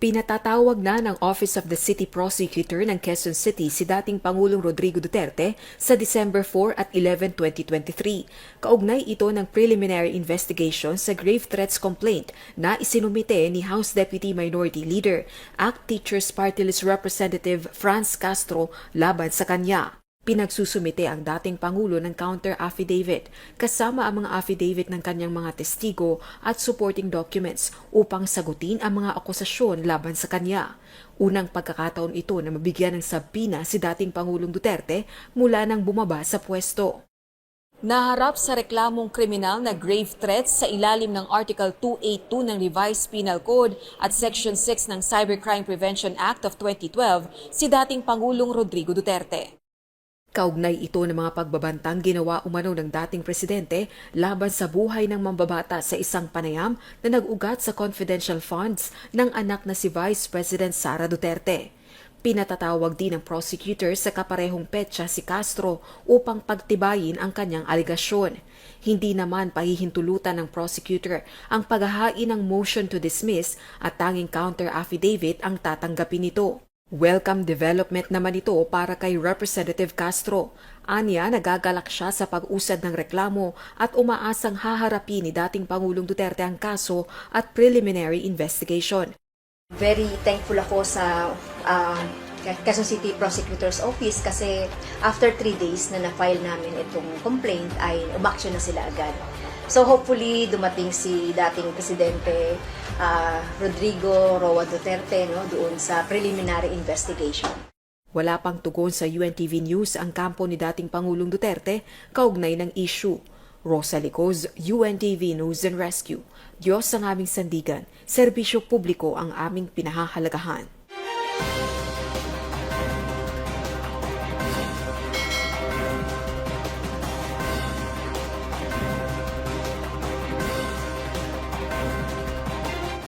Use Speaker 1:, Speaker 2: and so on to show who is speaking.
Speaker 1: Pinatatawag na ng Office of the City Prosecutor ng Quezon City si dating Pangulong Rodrigo Duterte sa December 4 at 11, 2023. Kaugnay ito ng preliminary investigation sa grave threats complaint na isinumite ni House Deputy Minority Leader, ACT Teachers Party List Representative Franz Castro laban sa kanya. Pinagsusumite ang dating Pangulo ng counter affidavit kasama ang mga affidavit ng kanyang mga testigo at supporting documents upang sagutin ang mga akusasyon laban sa kanya. Unang pagkakataon ito na mabigyan ng sabpina si dating Pangulong Duterte mula nang bumaba sa pwesto. Naharap sa reklamong kriminal na grave threats sa ilalim ng Article 282 ng Revised Penal Code at Section 6 ng Cybercrime Prevention Act of 2012 si dating Pangulong Rodrigo Duterte. Kaugnay ito ng mga pagbabantang ginawa umano ng dating presidente laban sa buhay ng mambabata sa isang panayam na nag-ugat sa confidential funds ng anak na si Vice President Sara Duterte. Pinatatawag din ng prosecutor sa kaparehong petsa si Castro upang pagtibayin ang kanyang aligasyon. Hindi naman pahihintulutan ng prosecutor ang paghahain ng motion to dismiss at tanging counter affidavit ang tatanggapin nito. Welcome development naman ito para kay Representative Castro. Anya, nagagalak siya sa pag-usad ng reklamo at umaasang haharapin ni dating Pangulong Duterte ang kaso at preliminary investigation.
Speaker 2: Very thankful ako sa uh, City Prosecutor's Office kasi after three days na na-file namin itong complaint ay umaksyon na sila agad. So hopefully dumating si dating Presidente uh, Rodrigo Roa Duterte no, doon sa preliminary investigation.
Speaker 1: Wala pang tugon sa UNTV News ang kampo ni dating Pangulong Duterte kaugnay ng issue. Rosa Licoz, UNTV News and Rescue. Diyos ang aming sandigan, serbisyo publiko ang aming pinahahalagahan.